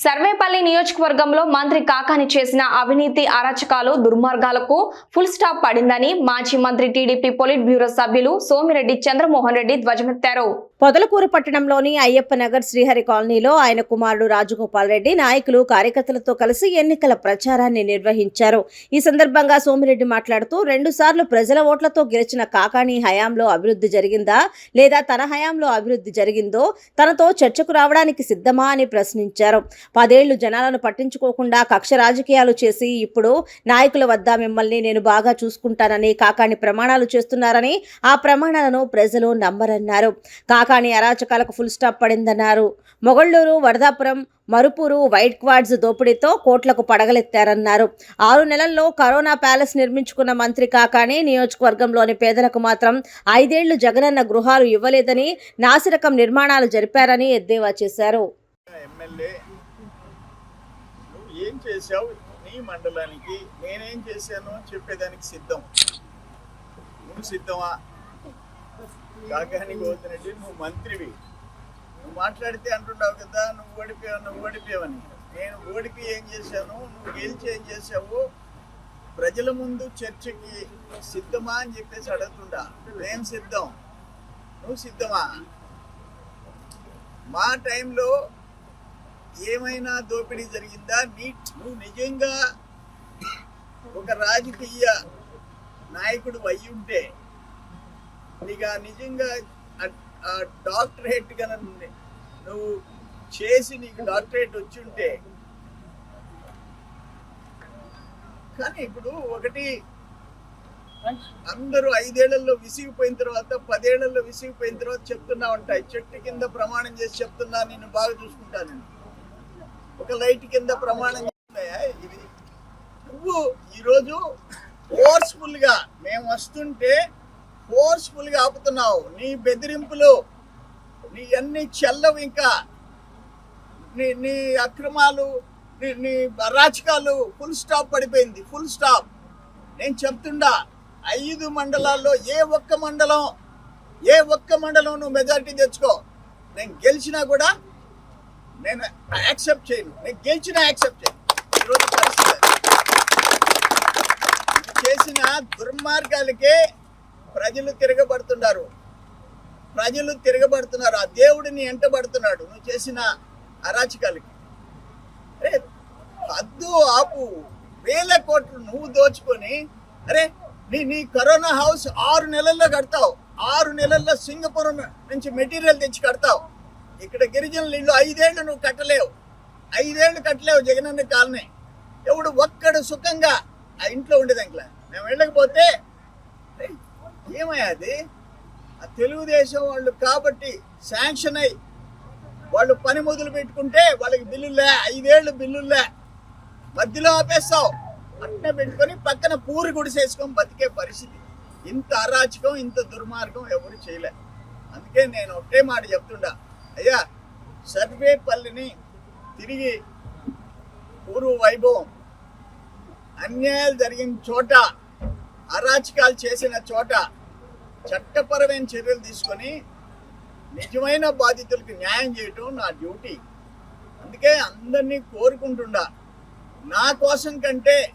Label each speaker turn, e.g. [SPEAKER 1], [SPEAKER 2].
[SPEAKER 1] సర్వేపల్లి నియోజకవర్గంలో మంత్రి కాకాని చేసిన అవినీతి అరాచకాలు దుర్మార్గాలకు ఫుల్ స్టాప్ పడిందని మాజీ మంత్రి టీడీపీ పొలిట్ బ్యూరో సభ్యులు సోమిరెడ్డి చంద్రమోహన్ రెడ్డి ధ్వజమెత్తారు.
[SPEAKER 2] పొదలకూరు పట్టణంలోని అయ్యప్ప నగర్ శ్రీహరి కాలనీలో ఆయన కుమారుడు రాజగోపాల్ రెడ్డి నాయకులు కార్యకర్తలతో కలిసి ఎన్నికల ప్రచారాన్ని నిర్వహించారు. ఈ సందర్భంగా సోమిరెడ్డి మాట్లాడుతూ రెండు సార్లు ప్రజల ఓట్లతో గెలిచిన కాకాణి హయాంలో అభివృద్ధి జరిగిందా? లేదా తన హయాంలో అభివృద్ధి జరిగిందో? తనతో చర్చకు రావడానికి సిద్ధమా? అని ప్రశ్నించారు. పదేళ్ళు జనాలను పట్టించుకోకుండా కక్ష రాజకీయాలు చేసి ఇప్పుడు నాయకుల వద్ద మిమ్మల్ని నేను బాగా చూసుకుంటానని కాకాణి ప్రమాణాలు చేస్తున్నారని ఆ ప్రమాణాలను ప్రజలు నమ్మరన్నారు. కానీ అరాచకాలకు ఫుల్ స్టాప్ పడిందన్నారు. మొగళ్ళూరు వరదాపురం మరుపూరు వైట్ క్వాడ్స్ దోపిడీతో కోట్లకు పడగలెత్తారన్నారు. ఆరు నెలల్లో కరోనా ప్యాలెస్ నిర్మించుకున్న మంత్రి కాకానే నియోజకవర్గంలోని పేదలకు మాత్రం ఐదేళ్ళు జగనన్న గృహాలు ఇవ్వలేదని నాసిరకం నిర్మాణాలు జరిపారని ఎద్దేవా చేశారు.
[SPEAKER 3] ఏం చేశావు? నీ మండలానికి నేనేం చేశాను చెప్పేదానికి సిద్ధం. నువ్వు సిద్ధమా? కాకాని గోతిరెడ్డి నువ్వు మంత్రివి. నువ్వు మాట్లాడితే అంటున్నావు కదా నువ్వు ఓడిపోయావు నువ్వు ఓడిపోయావని. నేను ఓడిపి ఏం చేశాను? నువ్వు గెలిచి ఏం చేసావు ప్రజల ముందు చర్చకి సిద్ధమా అని చెప్పేసి అడుగుతుండా నేను సిద్ధం. నువ్వు సిద్ధమా? మా టైంలో ఏమైనా దోపిడీ జరిగిందా? నీ నువ్వు నిజంగా ఒక రాజకీయ నాయకుడు అయ్యి ఉంటే నీకు ఆ నిజంగా ఆ- డాక్టరేట్ కన నువ్వు చేసి నీకు డాక్టరేట్ వచ్చి ఉంటే కానీ ఇప్పుడు ఒకటి అందరూ ఐదేళ్ళలో విసిగిపోయిన తర్వాత పదేళ్ళలో విసిగిపోయిన తర్వాత చెప్తున్నా ఉంటాయి చెట్టు కింద ప్రమాణం చేసి చెప్తున్నా నేను బాగా చూసుకుంటాను ఒక లైట్ కింద ప్రమాణం చేస్తున్నాయా ఇది నువ్వు ఈరోజు ఫోర్స్ఫుల్గా మేము వస్తుంటే ఫోర్స్ఫుల్గా ఆపుతున్నావు. నీ బెదిరింపులు నీ అన్ని చెల్లవు ఇంకా. నీ నీ అక్రమాలు నీ నీ అరాచకాలు ఫుల్ స్టాప్ పడిపోయింది. ఫుల్ స్టాప్ నేను చెప్తుండా ఐదు మండలాల్లో ఏ ఒక్క మండలం ఏ ఒక్క మండలం నువ్వు మెజారిటీ తెచ్చుకో. నేను గెలిచినా కూడా నేను యాక్సెప్ట్ చేయను. నేను గెలిచినా యాక్సెప్ట్ చేయను. ఈరోజు పరిస్థితి చేసిన దుర్మార్గాలకే ప్రజలు తిరగబడుతున్నారు. ప్రజలు తిరగబడుతున్నారు. ఆ దేవుడిని ఎంటబడుతున్నాడు నువ్వు చేసిన అరాచకాలకి. అరే హద్దు ఆపు. వేల కోట్లు నువ్వు దోచుకొని అరే నీ నీ కరోనా హౌస్ ఆరు నెలల్లో కడతావు. ఆరు నెలల్లో సింగపూర్ నుంచి మెటీరియల్ తెచ్చి కడతావు. ఇక్కడ గిరిజనులు ఇల్లు ఐదేళ్ళు నువ్వు కట్టలేవు. ఐదేళ్ళు కట్టలేవు జగనన్న కాలనీ. ఎవడు ఒక్కడు సుఖంగా ఆ ఇంట్లో ఉండేది ఇంకా మేము వెళ్ళకపోతే ఏమయ్యాది? ఆ తెలుగుదేశం వాళ్ళు కాబట్టి శాంక్షన్ అయ్యి వాళ్ళు పని మొదలు పెట్టుకుంటే వాళ్ళకి బిల్లులే ఐదేళ్ళు బిల్లులే. మధ్యలో ఆపేస్తావు. అట్నే పెట్టుకొని పక్కన పూరి గుడిసేసుకొని బతికే పరిస్థితి. ఇంత అరాచకం ఇంత దుర్మార్గం ఎవరు చేయలే. అందుకే నేను ఒకటే మాట చెప్తుండా. అయ్యా సర్వేపల్లిని తిరిగి పూర్వ వైభవం అన్యాయాలు జరిగిన చోట అరాచకాలు చేసిన చోట చట్టపరమైన చర్యలు తీసుకొని నిజమైన బాధితులకు న్యాయం చేయటం నా డ్యూటీ. అందుకే అందరినీ కోరుకుంటుండా. నా కోసం కంటే